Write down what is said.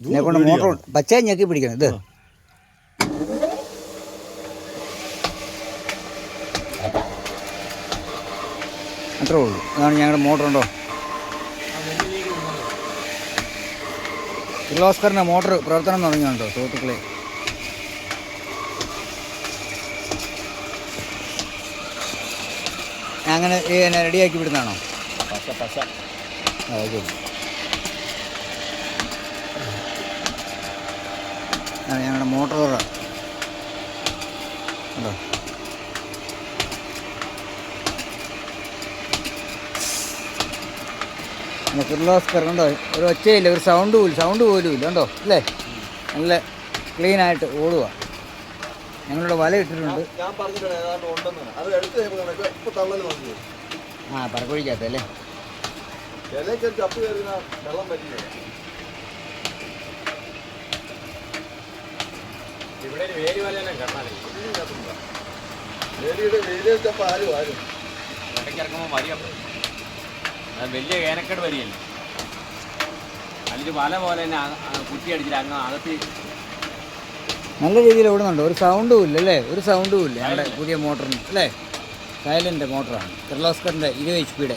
എന്നെ കൊണ്ട് മോട്ടർ പച്ച ഞെക്കി പിടിക്കണം ഇത്. അത്രേ ഉള്ളൂ. അതാണ് ഞങ്ങളുടെ മോട്ടർ ഉണ്ടോ കിർലോസ്കറിന്റെ മോട്ടർ പ്രവർത്തനം തുടങ്ങിയുണ്ടോ സുഹൃത്തുക്കളെ? അങ്ങനെ റെഡിയാക്കി വിടുന്നതാണോ? പശ പശ. ആ ആ ഞങ്ങളുടെ മോട്ടോർ ഉണ്ടോ നമ്മുടെ കിർലോസ്കർ ഉണ്ടോ ഒരു ഒച്ചയില്ല ഒരു സൗണ്ട് പോലും സൗണ്ട് പോലും ഇല്ല. ഉണ്ടോ അല്ലേ? നല്ല ക്ലീനായിട്ട് ഓടുക ഞങ്ങളുടെ വല ഇട്ടിട്ടുണ്ട്. ആ പറഞ്ഞിട്ടുണ്ട് വാരും അത് വലിയ വേനക്കേട് വരിയല്ലേ അതിൽ വല പോലെ തന്നെ കുറ്റി അടിച്ചിട്ട് അങ്ങ് അകത്ത്. നല്ല രീതിയിൽ ഓടുന്നുണ്ട്. ഒരു സൗണ്ടും ഇല്ല അല്ലേ? ഒരു സൗണ്ടും ഇല്ല. ഞങ്ങളുടെ പുതിയ മോട്ടറിന്. അല്ലേ? സൈലന്റ് മോട്ടറാണ്. കിർലോസ്കറിന്റെ ഇരുപത് എച്ച് പിയുടെ